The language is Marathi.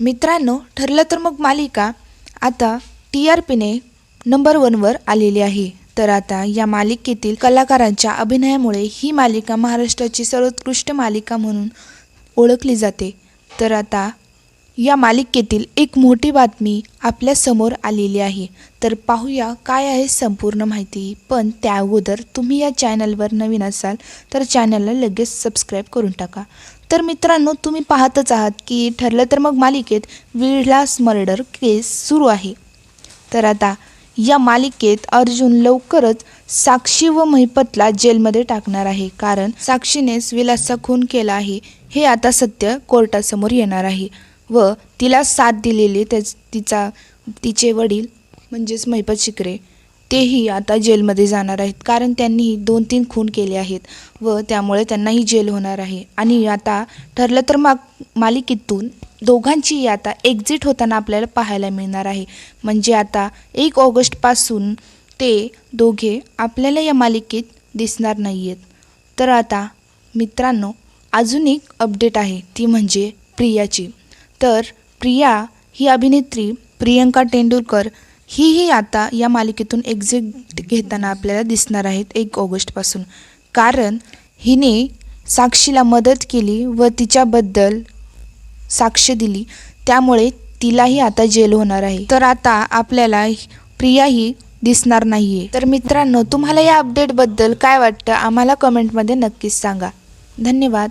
मित्रांनो ठरलं तर मग मालिका. आता टी आर पीने नंबर वनवर आलेली आहे. तर आता या मालिकेतील कलाकारांच्या अभिनयामुळे ही मालिका महाराष्ट्राची सर्वोत्कृष्ट मालिका म्हणून ओळखली जाते. तर आता या मालिकेतील एक मोठी बातमी आपल्यासमोर आलेली आहे. तर पाहूया काय आहे संपूर्ण माहिती. पण त्या अगोदर तुम्ही या चॅनलवर नवीन असाल तर चॅनलला लगेच सबस्क्राईब करून टाका. तर मित्रांनो तुम्ही पाहतच आहात की ठरलं तर मग मालिकेत विलास मर्डर केस सुरू आहे. तर आता या मालिकेत अर्जुन लवकरच साक्षी व महिपतला जेलमध्ये टाकणार आहे. कारण साक्षीनेच विलासचा खून केला आहे. हे आता सत्य कोर्टासमोर येणार आहे. व तिला साथ दिलेले त्याच तिचा तिचे वडील म्हणजेच महिपत शिकरे तेही आता जेलमध्ये जाणार आहेत. कारण त्यांनीही दोन तीन खून केले आहेत व त्यामुळे त्यांनाही जेल होणार आहे. आणि आता ठरलं तर मा मालिकेतून दोघांचीही आता एक्झिट होताना आपल्याला पाहायला मिळणार आहे. म्हणजे आता एक ऑगस्टपासून ते दोघे आपल्याला या मालिकेत दिसणार नाही आहेत तर आता मित्रांनो अजून एक अपडेट आहे. ती म्हणजे प्रियाची. तर प्रिया ही अभिनेत्री प्रियंका तेंडुलकर हीही आता या मालिकेतून एक्झिट घेताना आपल्याला दिसणार आहेत एक ऑगस्टपासून. कारण हिने साक्षीला मदत केली व तिच्याबद्दल साक्ष दिली. त्यामुळे तिलाही आता जेल होणार आहे. तर आता आपल्याला प्रियाही दिसणार नाही आहे तर मित्रांनो तुम्हाला या अपडेटबद्दल काय वाटतं? आम्हाला कमेंटमध्ये नक्कीच सांगा. धन्यवाद.